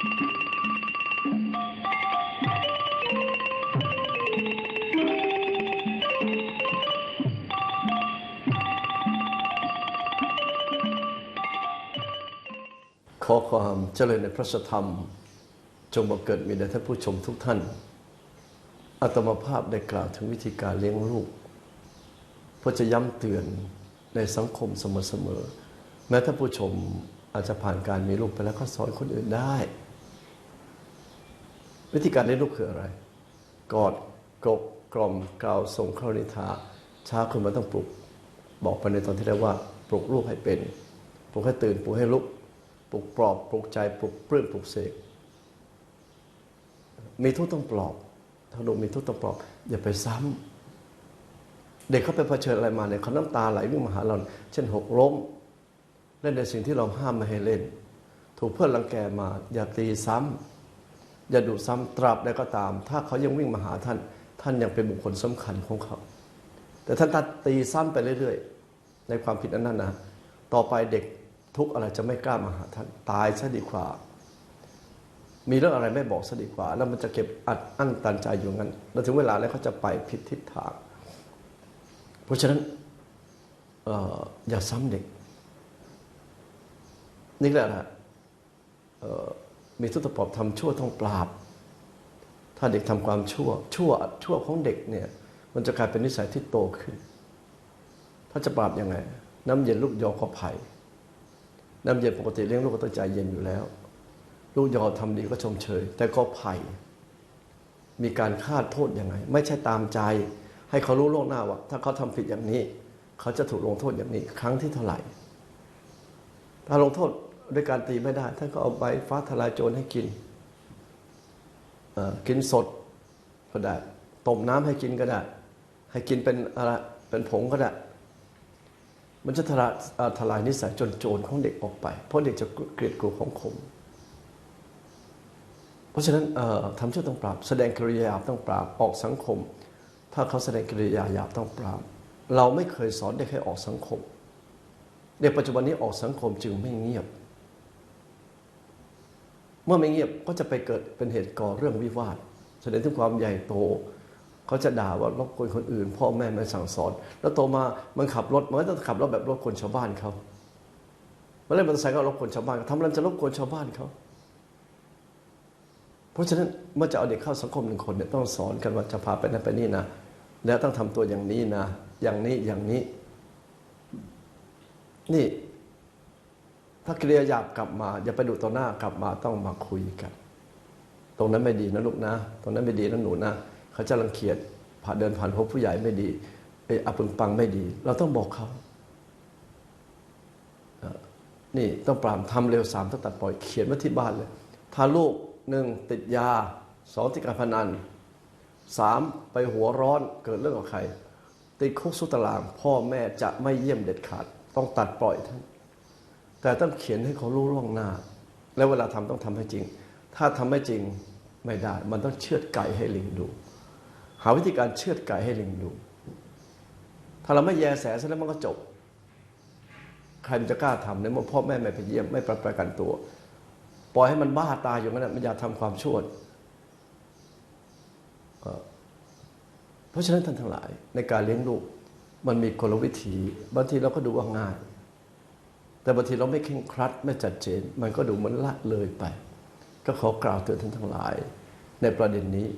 ขอความเจริญในพระธรรม จงบังเกิดมีแด่ท่านผู้ชมทุกท่านอัตมาภาพได้กล่าวถึงวิธีการเลี้ยงลูกเพื่อจะย้ำเตือนในสังคมเสมอๆแม้ท่านผู้ชมอาจจะผ่านการมีลูกไปแล้วก็สอนคนอื่นได้ วิธีการเลี้ยงลูกคืออะไร กอดกบกล่อมกล่าวส่งเข้านิทาช้าขึ้นมาต้องปลุก บอกไปในตอนที่แล้วว่า ปลุกลูกให้เป็น ปลุกให้ตื่นปลุกให้ลุก ปลุกปลอบ ปลุกใจปลุกปลื้มปลุกเสกมีทุกต้องปลอบถ้าลูกมีทุกต้องปลอบ อย่าไปซ้ำเด็กเขาไปเผชิญอะไรมาเนี่ยเขาน้ำตาไหลวิ่งมาหาเรา เช่นหกล้ม เล่นในสิ่งที่เราห้ามไม่ให้เล่น ถูกเพื่อนรังแกมา อย่าตีซ้ำ อย่าดุซ้ำตราบใดก็ตาม ถ้าเขายังวิ่งมาหาท่าน ท่านยังเป็นบุคคลสำคัญของเขา แต่ท่านตัดตีซ้ำไปเรื่อยๆ ในความผิดอันนั้นนะต่อไปเด็กทุกอะไรจะไม่กล้ามาหาท่านตายซะดีกว่า มีเรื่องอะไรไม่บอกซะดีกว่า แล้วมันจะเก็บอัดอั้นตันใจอยู่งั้น แล้วถึงเวลาแล้วเขาจะไปผิดทิศทาง เพราะฉะนั้นอออย่าซ้ำเด็ก นี่แหละนะ มีทุตปอบทำชั่วต้องปราบ ถ้าเด็กทำความชั่ว ชั่วชั่วของเด็กเนี่ย มันจะกลายเป็นนิสัยที่โตขึ้น ถ้าจะปราบยังไง น้ำเย็นลูกยอก็ไผ่น้ำเย็นปกติเลี้ยงลูกก็ต้องใจเย็นอยู่แล้ว ลูกยอทำดีก็ชมเชย แต่ก็ไผ่มีการคาดโทษยังไง ไม่ใช่ตามใจ ให้เขารู้ล่วงหน้าว่า ถ้าเขาทำผิดอย่างนี้ เขาจะถูกลงโทษอย่างนี้ ครั้งที่เท่าไหร่ถ้าลงโทษ ด้วยการตีไม่ได้ ท่านก็เอาใบฟ้าทลายโจรให้กิน กินสดก็ได้ ต้มน้ำให้กินก็ได้ ให้กินเป็นอะไรเป็นผงก็ได้ มันจะทลายทลายนิสัยจนโจรของเด็กออกไป เพราะเด็กจะเกลียดกลัวของขม เพราะฉะนั้นทำชั่วต้องปราบ แสดงกิริยาหยาบต้องปราบ ออกสังคม ถ้าเขาแสดงกิริยาหยาบต้องปราบ เราไม่เคยสอนเด็กให้ออกสังคม เด็กปัจจุบันนี้ออกสังคมจึงไม่เงียบ เมื่อไม่เงียบก็จะไปเกิดเป็นเหตุก่อเรื่องวิวาท แสดงถึงความใหญ่โต เขาจะด่าว่ารบกวนคนอื่น พ่อแม่ไม่สั่งสอน แล้วโตมามันขับรถมันก็ต้องขับรถแบบรถคนชาวบ้านเขามันเล่นมอเตอร์ไซค์ก็รบกวนชาวบ้านทำอะไรจะรบกวนชาวบ้านเขาเพราะฉะนั้นเมื่อจะเอาเด็กเข้าสังคมหนึ่งคนเนี่ยต้องสอนกันว่าจะพาไปนั่นไปนี่นะแล้วต้องทำตัวอย่างนี้นะ อย่างนี้อย่างนี้ นี่ ถ้ากิริยาหยาบกลับมา อย่าไปดูต่อหน้ากลับมาต้องมาคุยกัน ตรงนั้นไม่ดีนะลูกนะ ตรงนั้นไม่ดีนะหนูนะเขาจะรังเกียจผ่านเดินผ่านพบผู้ใหญ่ไม่ดีไอ้อับปึงปังไม่ดี เราต้องบอกเขานี่ต้องปรามทำเร็วสามต้องตัดปล่อยเขียนไว้ที่บ้านเลย ถ้าลูกหนึ่งติดยาสองติดการพนันสามไปหัวร้อนเกิดเรื่องกับใครติดคุกสุตาราง พ่อแม่จะไม่เยี่ยมเด็ดขาด ต้องตัดปล่อยท่าน แต่ต้องเขียนให้เขารู้ล่วงหน้า แล้วเวลาทำต้องทำให้จริง ถ้าทำไม่จริงไม่ได้ มันต้องเชือดไก่ให้ลิงดู หาวิธีการเชือดไก่ให้ลิงดู ถ้าเราไม่แยแสซะแล้วมันก็จบ ใครมันจะกล้าทำในเมื่อพ่อแม่ไม่ไปเยี่ยมไม่ประกันตัว ปล่อยให้มันบ้าตายอยู่งั้นมันอยากทำความชั่วเพราะฉะนั้นท่านทั้งหลายในการเลี้ยงลูกมันมีกลวิธีบางทีเราก็ดูว่าง่าย แต่บางทีเราไม่เข่งครัดไม่จัดเจน มันก็ดูเหมือนละเลยไป ก็ขอกล่าวเตือนท่านทั้งหลาย ในประเด็นนี้